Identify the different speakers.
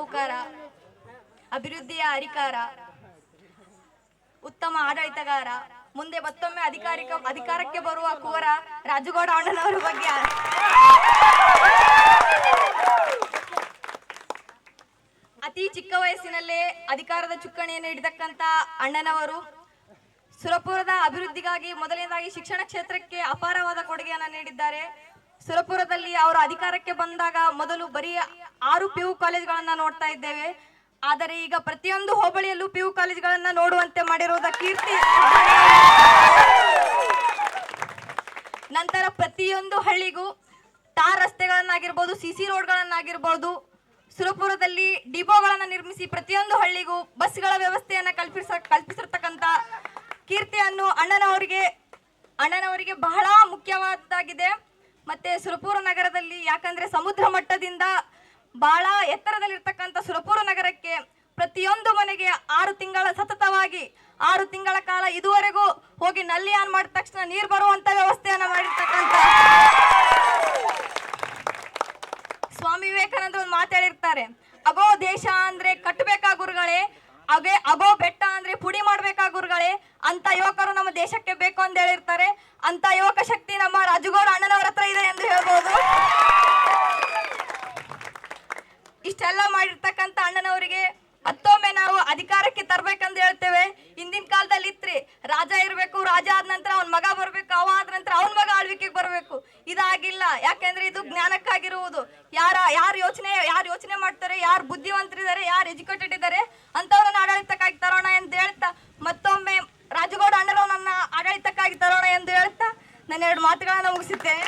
Speaker 1: ಸಾಹುಕಾರ ಅಭಿವೃದ್ಧಿಯ ಹರಿಕಾರ ಉತ್ತಮ ಆಡಳಿತಗಾರ, ಮುಂದೆ ಮತ್ತೊಮ್ಮೆ ಅಧಿಕಾರಿಕ, ಅಧಿಕಾರಕ್ಕೆ ಬರುವ ಕುವರ ರಾಜುಗೌಡ ಅಣ್ಣನವರ ಬಗ್ಗೆ ಅತಿ ಚಿಕ್ಕ ವಯಸ್ಸಿನಲ್ಲೇ ಅಧಿಕಾರದ ಚುಕ್ಕಾಣಿಯನ್ನು ಹಿಡಿದಕ್ಕಂತ ಅಣ್ಣನವರು ಸುರಪುರದ ಅಭಿವೃದ್ಧಿಗಾಗಿ ಮೊದಲನೇದಾಗಿ ಶಿಕ್ಷಣ ಕ್ಷೇತ್ರಕ್ಕೆ ಅಪಾರವಾದ ಕೊಡುಗೆಯನ್ನು ನೀಡಿದ್ದಾರೆ. ಸುರಪುರದಲ್ಲಿ ಅವರು ಅಧಿಕಾರಕ್ಕೆ ಬಂದಾಗ ಮೊದಲು ಬರೀ ಆರು ಪಿ ಯು ಕಾಲೇಜ್ಗಳನ್ನ ನೋಡ್ತಾ ಇದ್ದೇವೆ. ಆದರೆ ಈಗ ಪ್ರತಿಯೊಂದು ಹೋಬಳಿಯಲ್ಲೂ ಪಿ ಯು ಕಾಲೇಜ್ಗಳನ್ನ ನೋಡುವಂತೆ ಮಾಡಿರುವುದ ಕೀರ್ತಿ. ನಂತರ ಪ್ರತಿಯೊಂದು ಹಳ್ಳಿಗೂ ಟಾರ್ ರಸ್ತೆಗಳನ್ನಾಗಿರ್ಬೋದು, ಸಿ ಸಿ ರೋಡ್ಗಳನ್ನಾಗಿರ್ಬೋದು, ಸುರಪುರದಲ್ಲಿ ಡಿಪೋಗಳನ್ನು ನಿರ್ಮಿಸಿ ಪ್ರತಿಯೊಂದು ಹಳ್ಳಿಗೂ ಬಸ್ಗಳ ವ್ಯವಸ್ಥೆಯನ್ನು ಕಲ್ಪಿಸ, ಕಲ್ಪಿಸಿರ್ತಕ್ಕಂಥ ಕೀರ್ತಿಯನ್ನು ಅಣ್ಣನವರಿಗೆ ಅಣ್ಣನವರಿಗೆ ಬಹಳ ಮುಖ್ಯವಾದ್ದಾಗಿದೆ ಮತ್ತೆ ಸುರಪುರ ನಗರದಲ್ಲಿ ಯಾಕಂದ್ರೆ ಸಮುದ್ರ ಮಟ್ಟದಿಂದ ಬಹಳ ಎತ್ತರದಲ್ಲಿರ್ತಕ್ಕಂಥ ಸುರಪುರ ನಗರಕ್ಕೆ ಪ್ರತಿಯೊಂದು ಮನೆಗೆ ಆರು ತಿಂಗಳ ಸತತವಾಗಿ ಆರು ತಿಂಗಳ ಕಾಲ ಇದುವರೆಗೂ ಹೋಗಿ ನಲ್ಲಿ ಆನ್ ಮಾಡಿದ ತಕ್ಷಣ ನೀರು ಬರುವಂತ ವ್ಯವಸ್ಥೆಯನ್ನು ಮಾಡಿರ್ತಕ್ಕಂಥ ಸ್ವಾಮಿ ವಿವೇಕಾನಂದ ಒಂದು ಮಾತಾಡಿರ್ತಾರೆ ಅಗೋ ದೇಶ ಅಂದ್ರೆ ಕಟ್ಟಬೇಕಾ ಗುರುಗಳೇ? ಅಗೇ ಅಗೋ ಬೆಟ್ಟ ಅಂದ್ರೆ ಪುಡಿ ಮಾಡ್ಬೇಕಾ ಗುರುಗಳೇ? ಅಂತ ಯುವಕರು ನಮ್ಮ ದೇಶಕ್ಕೆ ಬೇಕು ಅಂತ ಹೇಳಿರ್ತಾರೆ. ಅಂತ ಯುವಕ ಶಕ್ತಿ ನಮ್ಮ ರಾಜುಗೌಡ ಅಣ್ಣನವರ ಹತ್ರ ಇದೆ ಎಂದು ಹೇಳ್ಬೋದು ಇಷ್ಟೆಲ್ಲ ಮಾಡಿರ್ತಕ್ಕಂಥ ಅಣ್ಣನವರಿಗೆ ಮತ್ತೊಮ್ಮೆ ನಾವು ಅಧಿಕಾರಕ್ಕೆ ತರ್ಬೇಕಂತ ಹೇಳ್ತೇವೆ. ಹಿಂದಿನ ಕಾಲದಲ್ಲಿ ಇತ್ರಿ, ರಾಜ ಇರಬೇಕು, ರಾಜ ಆದ ನಂತರ ಅವನ ಮಗ ಬರಬೇಕು, ಅವ ಆದ ನಂತರ ಅವನ ಮಗ ಆಳ್ವಿಕೆಗೆ ಬರಬೇಕು. ಇದಾಗಿಲ್ಲ, ಯಾಕೆಂದ್ರೆ ಇದು ಜ್ಞಾನಕ್ಕಾಗಿರುವುದು. ಯಾರ, ಯಾರು ಯೋಚನೆ ಯಾರು ಯೋಚನೆ ಮಾಡ್ತಾರೆ, ಯಾರು ಬುದ್ಧಿವಂತರಿದ್ದಾರೆ, ಯಾರು ಎಜುಕೇಟೆಡ್ ಇದ್ದಾರೆ ಅಂತವ್ರನ್ನ ಆಡಳಿತಕ್ಕಾಗಿ ತರೋಣ ಎಂದು ಹೇಳ್ತಾ, ಮತ್ತೊಮ್ಮೆ ರಾಜಗೌಡ ಅಣ್ಣರವನನ್ನ ಆಡಳಿತಕ್ಕಾಗಿ ತರೋಣ ಎಂದು ಹೇಳ್ತಾ ನನ್ನ ಎರಡು ಮಾತುಗಳನ್ನ ಮುಗಿಸುತ್ತೇನೆ